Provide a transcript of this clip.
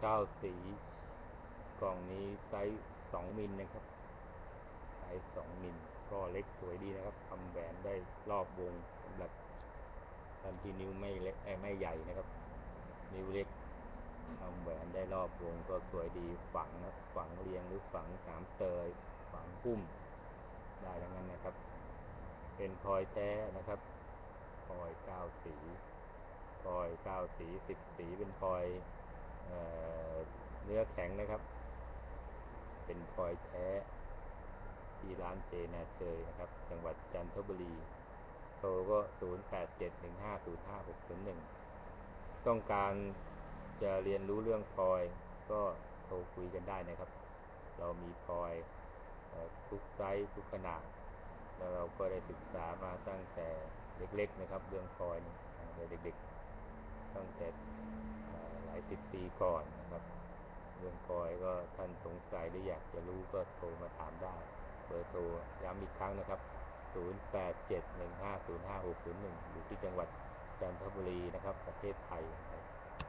เก้าสี กล่องนี้ไซส์สองมิลนะครับ ไซส์สองมิลก็เล็กสวยดีนะครับทำแหวนได้รอบวงสำหรับท่านที่นิ้วไม่เล็กไม่ใหญ่นะครับ นิ้วเล็กทำแหวนได้รอบวงก็สวยดีฝังนะฝังเรียงหรือฝังสามเตย ฝังพุ่ม ได้ทั้งนั้นนะครับ เป็นพลอยแท้นะครับพลอยเก้าสีพลอยเก้าสีสิบสีเป็นพลอย เนื้อแข็งนะครับ เป็นพลอยแท้ที่ร้านเจนาเชยนะครับ จังหวัดจันทบุรี โทรก็ 0 8 7 1 5 0 5 6 0 1 ต้องการจะเรียนรู้เรื่องพลอย ก็โทรคุยกันได้นะครับ เรามีพลอยอทุกไซส์ทุกขนาด แล้วเราก็ได้ศึกษามาตั้งแต่เล็กๆนะครับ เรื่องพลอยตั้งแต่เด็กๆ ตั้งแต่ สิบปีก่อนนะครับเรื่องคอยก็ท่านสงสัยหรืออยากจะรู้ก็โทรมาถามได้ เบอร์โทรย้ำอีกครั้งนะครับ 0871505601 อยู่ที่จังหวัดจันทบุรีนะครับ ประเทศไทยนะครับ